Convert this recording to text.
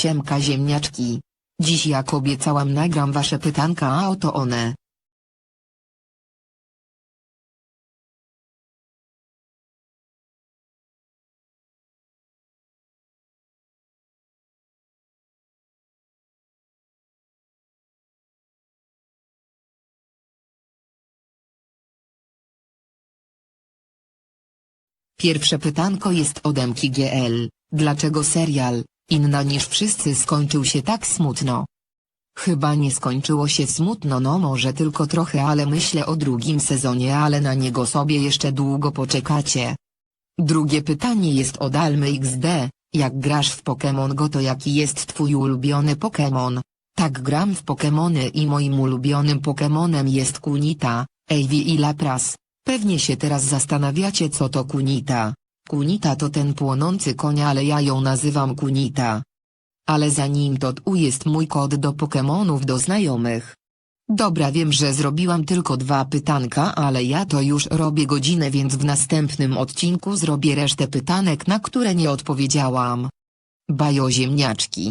Siemka ziemniaczki. Dziś jak obiecałam nagram wasze pytanka a oto one. Pierwsze pytanko jest od Emki GL. Dlaczego serial, inna niż wszyscy skończył się tak smutno? Chyba nie skończyło się smutno no może tylko trochę ale myślę o drugim sezonie ale na niego sobie jeszcze długo poczekacie. Drugie pytanie jest od Almy XD, jak grasz w Pokémon Go to jaki jest twój ulubiony Pokémon? Tak gram w Pokémony i moim ulubionym Pokémonem jest Kunita, Eevee i Lapras. Pewnie się teraz zastanawiacie co to Kunita. Kunita to ten płonący koń ale ja ją nazywam Kunita. Ale zanim to tu jest mój kod do Pokemonów do znajomych. Dobra wiem że zrobiłam tylko dwa pytanka ale ja to już robię godzinę więc w następnym odcinku zrobię resztę pytanek na które nie odpowiedziałam. Bajo ziemniaczki,